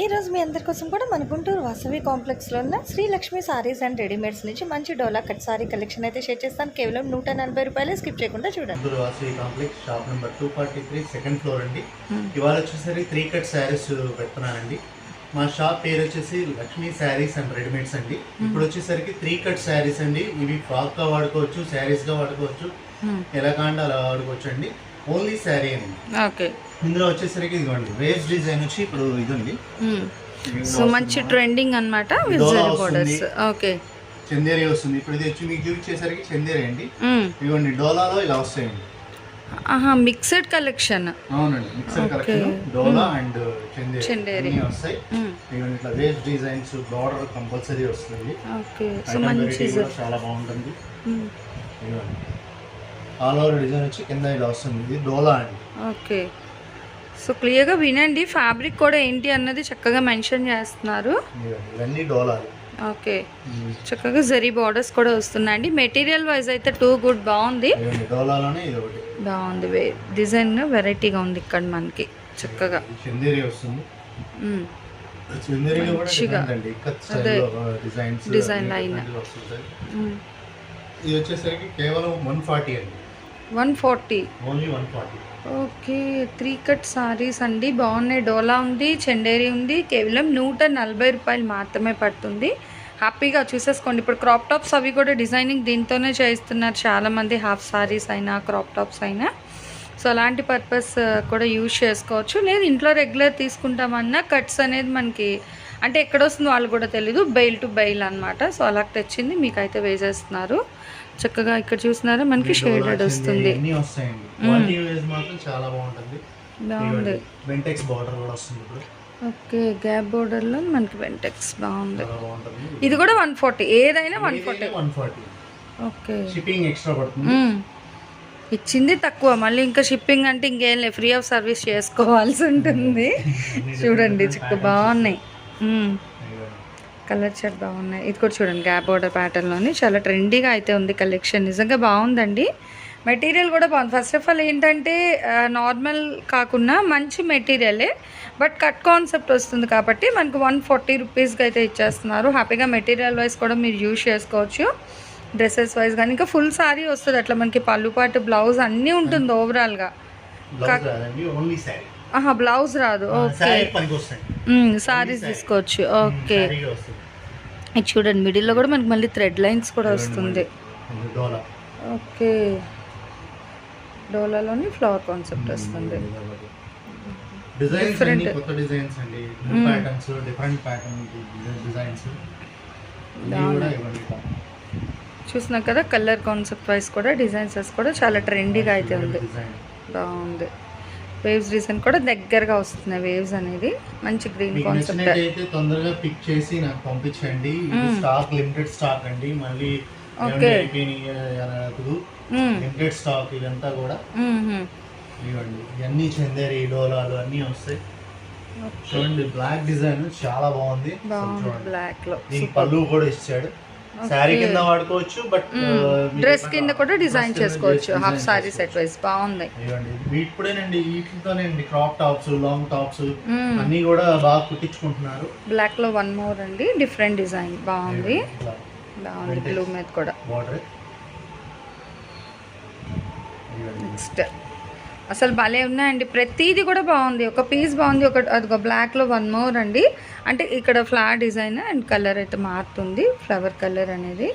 ఈరోజు మీ అందరి కోసం కూడా మన గుంటూరు వాసవి కాంప్లెక్స్లో ఉన్న శ్రీలక్ష్మి సారీస్ అండ్ రెడీమేడ్స్ నుంచి మంచి డోలా కట్ సారీ కలెక్షన్ అయితే షేర్ చేస్తాను. కేవలం నూట నలభై రూపాయలే స్కిప్ చేయకుండా చూడండి. Guntur Vasavi complex shop number two forty three second floor అండి. ఇవాళ వచ్చేసరికి త్రీ కట్ శారీస్ పెడుతున్నానండి. మా షాప్ పేరు వచ్చేసి లక్ష్మీ శారీస్ అండ్ రెడీమేడ్స్ అండి. ఇప్పుడు వచ్చేసరికి త్రీ కట్ శారీస్ అండి. ఇవి ఫ్రాక్గా వాడుకోవచ్చు శారీస్గా వాడుకోవచ్చు ఎలా కాంటే అలా వాడుకోవచ్చు అండి. ఓన్లీ శారీ అండి. ఓకే. ఇందులో వచ్చేసరికి ఇదిగోండి వేస్ట్ డిజైన్ వచ్చి ఇప్పుడు ఇది ఉంది సో మంచి ట్రెండింగ్ అనమాట బోర్డర్స్. ఓకే. చందేరి వస్తుంది. ఇప్పుడు ఇది వచ్చి మీకు చూపించేసరికి చందేరి అండి. ఇదిగోండి డోలాలో ఇలా వస్తాయండి. ఆహా మిక్సెడ్ కలెక్షన్ అవునండి Okay. కలెక్షన్ డోలా అండ్ చందేరి. వస్తాయి. ఇవన్నీ ఇట్లా వేస్ట్ డిజైన్స్ బార్డర్ కంపల్సరీ వస్తుంది. ఓకే సో మంచి చాలా బాగుంటుంది. ఆల్ ఓవర్ డిజైన్ వచ్చి కింద ఇలా వస్తుంది. ఇది డోలా అండి. ఓకే సో క్లియర్గా వినండి. ఫ్యాబ్రిక్ కూడా ఏంటి అన్నది చక్కగా మెన్షన్ చేస్తున్నారు. ఇవన్నీ డోలాలు. ఓకే చక్కగా జరీ బార్డర్స్ కూడా వస్తున్నాయండి. మెటీరియల్ వైజ్ అయితే టూ గుడ్ బాగుంది. డోలాలోనే ఇది ఒకటి. బాగుంది. వే- డిజైన్ వెరైటీగా ఉంది ఇక్కడ మనకి. చక్కగా. మంచిగా. అదే. స్టైల్లో డిజైన్స్ Design line. వస్తుంది మ్మ్. ఇది వచ్చేసరికి కేవలం వన్ ఫార్టీ అండి. One forty. Only one forty. Okay. Three cut saris అండి. బాగున్నాయి. డోలా ఉంది చండేరి ఉంది. కేవలం నూట నలభై రూపాయలు మాత్రమే పడుతుంది. హ్యాపీగా చూసేసుకోండి. ఇప్పుడు క్రాప్ టాప్స్ అవి కూడా డిజైనింగ్ దీంతోనే చేయిస్తున్నారు చాలామంది. హాఫ్ సారీస్ అయినా క్రాప్ టాప్స్ అయినా. సో అలాంటి పర్పస్ కూడా యూజ్ చేసుకోవచ్చు. లేదు ఇంట్లో రెగ్యులర్ తీసుకుంటామన్నా కట్స్ అనేది మనకి అంటే ఎక్కడ వస్తుందో వాళ్ళు కూడా తెలీదు. బెయిల్ టు బెయిల్ అనమాట సో అలా తెచ్చింది మీకైతే వేసేస్తున్నారు. చక్కగా ఇక్కడ చూస్తున్నారా? మనకి షేడెడ్ వస్తుంది. బాగుంది. ఓకే గ్యాప్ బోర్డర్లో మనకి వెంటెక్స్ బాగుంది. ఇది కూడా వన్ ఫార్టీ ఏదైనా one forty one forty okay. Shipping extra పడుతుంది. ఇచ్చింది తక్కువ మళ్ళీ ఇంకా షిప్పింగ్ అంటే ఇంకేం లేదు. ఫ్రీ ఆఫ్ సర్వీస్ చేసుకోవాల్సి ఉంటుంది. చూడండి చిక్క బాగున్నాయి. కలర్ షర్ట్ బాగున్నాయి. ఇది కూడా చూడండి గ్యాప్ బోర్డర్ ప్యాటర్న్లోని చాలా ట్రెండీగా అయితే ఉంది. కలెక్షన్ నిజంగా బాగుందండి. మెటీరియల్ కూడా బాగుంది. ఫస్ట్ ఆఫ్ ఆల్ ఏంటంటే నార్మల్ కాకుండా మంచి మెటీరియలే. బట్ కట్ కాన్సెప్ట్ వస్తుంది కాబట్టి మనకు వన్ ఫార్టీ రూపీస్కి అయితే ఇచ్చేస్తున్నారు. హ్యాపీగా మెటీరియల్ వైజ్ కూడా మీరు యూజ్ చేసుకోవచ్చు. డ్రెస్సెస్ వైజ్ కానీ ఇంకా ఫుల్ సారీ వస్తుంది అట్లా మనకి పళ్ళు పాటు బ్లౌజ్ అన్నీ ఉంటుంది ఓవరాల్గా బ్లౌజ్ రాదు. ఓకే సారీస్ తీసుకోవచ్చు. ఓకే చూడండి మిడిల్లో కూడా మనకి మళ్ళీ థ్రెడ్ లైన్స్ కూడా వస్తుంది. ఓకే డోలాలోని ఫ్లవర్ కాన్సెప్ట్ వస్తుంది. కొత్త డిజైన్స్ అండి. Patterns different pattern designs. చూసినా కదా కలర్ కాన్సెప్ట్ వైస్ కూడా డిజైన్స్ కూడా చాలా ట్రెండీగా అయితే ఉంది. బాగుంది. వేవ్స్ డిజైన్ కూడా దగ్గరగా వస్తున్నాయి వేవ్స్ అనేది. మంచి గ్రీన్ కాన్సెప్ట్ నచ్చినట్టయితే తొందరగా పిక్ చేసి నాకు పంపించండి. స్టాక్ లిమిటెడ్ స్టాక్ అండి. మళ్ళీ. లిమిటెడ్ స్టాక్ ఇదంతా కూడా ఇవ్వండి. ఇవన్నీ చందేరి డోలాలు అన్నీ వస్తాయి. చూడండి బ్లాక్ డిజైన్ చాలా బాగుంది. బ్లాక్లో దీనికి పళ్ళు కూడా ఇచ్చాడు. శారీ కింద వాడుకోవచ్చు బట్ డ్రెస్ కింద కూడా డిజైన్ చేసుకోవచ్చు. Half sari set wise. బాగుంది. ఇవ్వండి. వీటితోనేండి క్రాప్ టాప్స్ లాంగ్ టాప్స్. అన్నీ కూడా బాగా కుట్టించుకుంటున్నారు. బ్లాక్లో వన్ మోర్ అండి. Different design. బాగుంది. ఇట్లా బాగుంది బ్లూ మీద కూడా. నెక్స్ట్. అసలు భలే ఉన్నాయండి. ప్రతిదీ కూడా బాగుంది. ఒక పీస్ బాగుంది. ఒక అదిగో బ్లాక్లో వన్ మోర్ అండి. అంటే ఇక్కడ ఫ్లవర్ డిజైన్ అండ్ కలర్ అయితే మారుతుంది. ఫ్లవర్ కలర్ అనేది.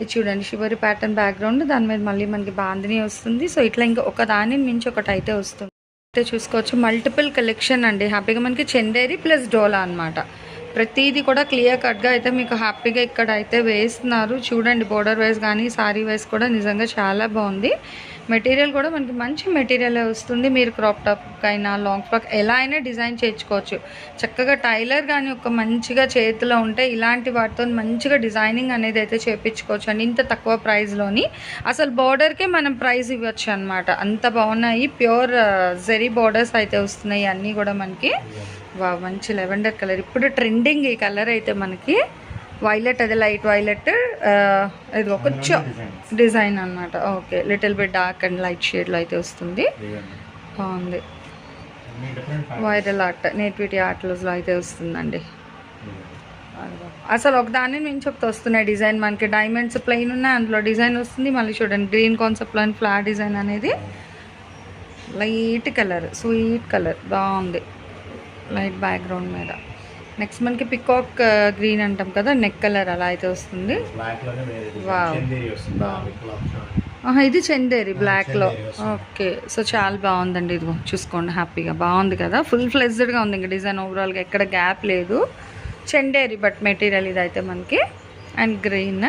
ఇది చూడండి. షివరి ప్యాటర్న్ బ్యాక్గ్రౌండ్. దాని మీద మళ్ళీ మనకి బాందిని వస్తుంది. సో ఇట్లా ఇంకా ఒక దానిని మించి ఒకటి అయితే వస్తుంది. అయితే చూసుకోవచ్చు. మల్టిపుల్ కలెక్షన్ అండి. హ్యాపీగా మనకి చందేరి ప్లస్ డోలా అన్నమాట. ప్రతిదీ కూడా క్లియర్ కట్గా అయితే మీకు హ్యాపీగా ఇక్కడ అయితే వేస్తున్నారు. చూడండి బోర్డర్ వైజ్ కానీ సారీ వైజ్ కూడా నిజంగా చాలా బాగుంది. మెటీరియల్ కూడా మనకి మంచి మెటీరియల్ వస్తుంది. మీరు క్రాప్ టాప్ అయినా లాంగ్ ఫ్రాక్ ఎలా అయినా డిజైన్ చేయించుకోవచ్చు. చక్కగా టైలర్ కానీ ఒక మంచిగా చేతిలో ఉంటే ఇలాంటి వాటితో మంచిగా డిజైనింగ్ అనేది అయితే చేయించుకోవచ్చు. అండి ఇంత తక్కువ ప్రైస్లోని అసలు బార్డర్కే మనం ప్రైస్ ఇవ్వచ్చు అనమాట అంత బాగున్నాయి. ప్యూర్ జెరీ బార్డర్స్ అయితే వస్తున్నాయి అన్నీ కూడా మనకి. వా మంచి లెవెండర్ కలర్. ఇప్పుడు ట్రెండింగ్ ఈ కలర్ అయితే మనకి వైలెట్ అది లైట్ వైలెట్ ఇది కొంచెం డిజైన్ అన్నమాట. Okay little bit dark and light షేడ్లో అయితే వస్తుంది. బాగుంది. వైరల్ ఆర్ట్ నేటివిటీ ఆర్ట్లలో అయితే వస్తుందండి. అసలు ఒక దాని నుంచి ఒకటి వస్తున్నాయి డిజైన్ మనకి. డైమండ్స్ ప్లెయిన్ ఉన్నాయి అందులో డిజైన్ వస్తుంది. మళ్ళీ చూడండి గ్రీన్ కాన్సెప్ట్లో ఫ్లాట్ డిజైన్ అనేది లైట్ కలర్ స్వీట్ కలర్ బాగుంది. లైట్ బ్యాక్గ్రౌండ్ మీద. నెక్స్ట్ మనకి పికాక్ గ్రీన్ అంటాం కదా నెక్ కలర్ అలా అయితే వస్తుంది. ఇది చందేరి బ్లాక్లో. ఓకే సో చాలా బాగుందండి ఇదిగో. చూసుకోండి హ్యాపీగా బాగుంది కదా. ఫుల్ ఫ్లెజ్డ్గా ఉంది ఇంకా డిజైన్ ఓవరాల్గా ఎక్కడ గ్యాప్ లేదు. చందేరి బట్ మెటీరియల్ ఇదైతే మనకి. అండ్ గ్రీన్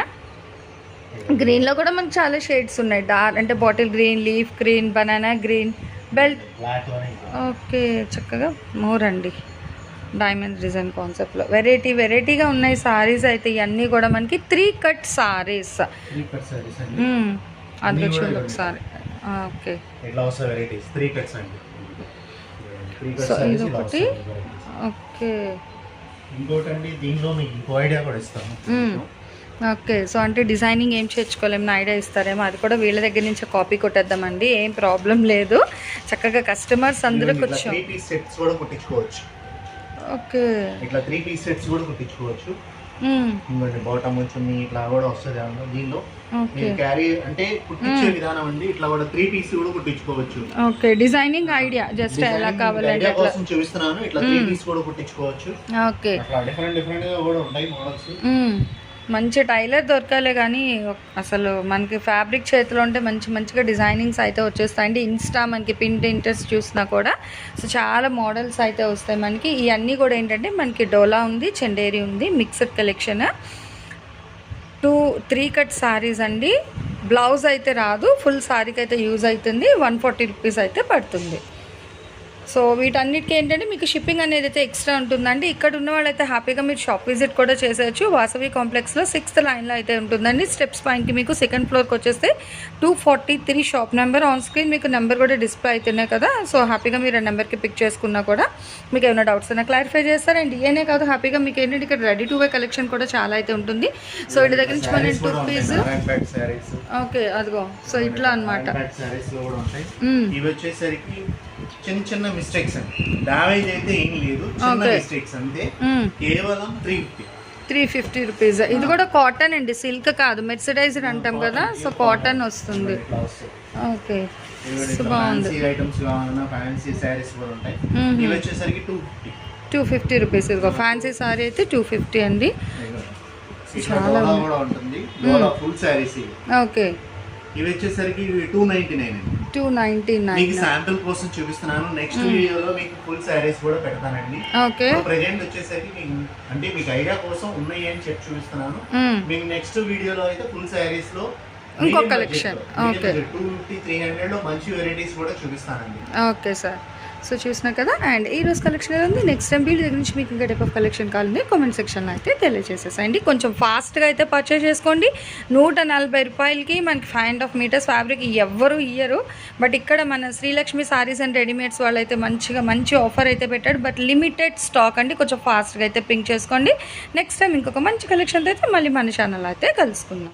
గ్రీన్లో కూడా మనకి చాలా షేడ్స్ ఉన్నాయి. డార్క్ అంటే bottle green leaf green banana green belt okay చక్కగా మోర్ అండి డైమండ్ డిజైన్ కాన్సెప్ట్లో వెరైటీ వెరైటీగా ఉన్నాయి సారీస్ అయితే. ఇవన్నీ కూడా మనకి త్రీ కట్ సారీస్ అది చూడండి. ఒకసారి. ఓకే. సో ఇది ఒకటి. ఓకే. ఇంకోటి అండి దీనిలో మీకు ఇంకో ఐడియా కూడా ఇస్తాను. ఓకే సో అంటే డిజైనింగ్ ఏం చేర్చుకోలేము ఐడియా ఇస్తారేమో అది కూడా వీళ్ళ దగ్గర నుంచి కాపీ కొట్టేద్దామండి ఏం ప్రాబ్లం లేదు. చక్కగా కస్టమర్స్ అందరూ కొంచెం ఓకే. ఇట్లా త్రీ పీస్ సెట్స్ కూడా కుట్టించుకోవచ్చు. మ్మ్. ఇంకోటి బాటమ్ చున్నీ ఇట్లా కూడా వస్తుంది అందులో దీనిలో. ఓకే. మీరు క్యారీ అంటే కుట్టించే విధానం అండి ఇట్లా కూడా త్రీ పీస్ కూడా కుట్టించుకోవచ్చు. ఓకే డిజైనింగ్ ఐడియా జస్ట్ ఎలా కావాలంటే కోసం చూపిస్తున్నాను ఇట్లా త్రీ పీస్ కూడా కుట్టించుకోవచ్చు. ఓకే. అట్లా డిఫరెంట్ డిఫరెంట్గా కూడా ఉంటాయి మోడల్స్ మ్మ్. మంచి టైలర్ దొరకాలే కానీ అసలు మనకి ఫ్యాబ్రిక్ చేతిలో ఉంటే మంచి మంచిగా డిజైనింగ్స్ అయితే వచ్చేస్తాయండి. ఇన్స్టా మనకి పింట్ ఇంట్రెస్ట్ చూసినా కూడా సో చాలా మోడల్స్ అయితే వస్తాయి మనకి. ఇవన్నీ కూడా ఏంటంటే మనకి డోలా ఉంది చండేరి ఉంది mixed collection two three cut saris అండి. బ్లౌజ్ అయితే రాదు ఫుల్ సారీకి అయితే యూజ్ అవుతుంది. వన్ ఫార్టీ రూపీస్ అయితే పడుతుంది. సో వీటన్నిటికీ ఏంటంటే మీకు షిప్పింగ్ అనేది అయితే ఎక్స్ట్రా ఉంటుందండి. ఇక్కడ ఉన్న వాళ్ళైతే హ్యాపీగా మీరు షాప్ విజిట్ కూడా చేసేయచ్చు. వాసవి కాంప్లెక్స్లో సిక్స్త్ లైన్లో అయితే ఉంటుందండి. స్టెప్స్ పైకి మీకు సెకండ్ ఫ్లోర్కి వచ్చేస్తే two forty three shop number on screen మీకు నెంబర్ కూడా డిస్ప్లే అవుతున్నాయి కదా. సో హ్యాపీగా మీరు ఆ నెంబర్కి పిక్ చేసుకున్నా కూడా మీకు ఏమైనా డౌట్స్ అయినా క్లారిఫై చేస్తారు? అండ్ ఇవనే కాదు హ్యాపీగా మీకు ఏంటంటే ఇక్కడ రెడీ టు వే కలెక్షన్ కూడా చాలా అయితే ఉంటుంది. సో వీటి దగ్గర నుంచి మనం టూ పీస్ ఓకే అదిగో. సో ఇట్లా అనమాట ఇవి వచ్చేసరికి చిన్న చిన్న మిస్టేక్స్ అండి. డామేజ్ అయితే ఏం లేదు. చిన్న. మిస్టేక్స్ అంతే. కేవలం three fifty three fifty rupees ఇది కూడా కాటన్ అండి. సిల్క్ కాదు. మెర్సిడైజర్ అంటాం కదా. సో కాటన్ వస్తుంది. ఓకే బాగుంది. ఐటమ్స్ కావాలన్నా ఫ్యాన్సీ శారీస్ కూడా ఉంటాయి. మ్మ్. ఇవి వచ్చేసరికి two fifty two fifty rupees ఇదిగో. ఫ్యాన్సీ సారీ అయితే టూ ఫిఫ్టీ అండి. చాలా. కూడా ఉంటుంది. ఫుల్ శారీస్ ఓకే ఇవి వచ్చేసరికి two ninety nine two ninety మీకు నైన్ శాంపిల్ కోసం చూపిస్తున్నాను. నెక్స్ట్ వీడియోలో మీకు ఫుల్ శారీస్ కూడా పెడతానండి. ఓకే. ప్రెజెంట్ వచ్చేసరికి మీకు అంటే మీకు ఐడియా కోసం ఉన్నాయి అని చెప్పి చూపిస్తున్నాను. మీకు నెక్స్ట్ వీడియోలో అయితే ఫుల్ శారీస్లో ఇంకో collection. Okay. Two fifty three హండ్రెడ్లో మంచి వెరైటీస్ కూడా చూపిస్తానండి. Okay sir. సో చూసినా కదా అండ్ ఈ రోజు కలెక్షన్ ఎలా ఉంది? నెక్స్ట్ టైం వీళ్ళ దగ్గర నుంచి మీకు ఇంకా టైప్ ఆఫ్ కలెక్షన్ కావాలని కామెంట్ సెక్షన్లో అయితే తెలియజేసేసండి. కొంచెం ఫాస్ట్గా అయితే పర్చేస్ చేసుకోండి. నూట నలభై రూపాయలకి మనకి five and half metres fabric ఎవ్వరు ఇయ్యరు. బట్ ఇక్కడ మన శ్రీలక్ష్మి సారీస్ అండ్ రెడీమేడ్స్ వాళ్ళు అయితే మంచిగా మంచి ఆఫర్ అయితే పెట్టాడు బట్ లిమిటెడ్ స్టాక్ అండి. కొంచెం ఫాస్ట్గా అయితే పింక్ చేసుకోండి. నెక్స్ట్ టైం ఇంకొక మంచి కలెక్షన్ అయితే మళ్ళీ మన ఛానల్ అయితే కలుసుకుందాం.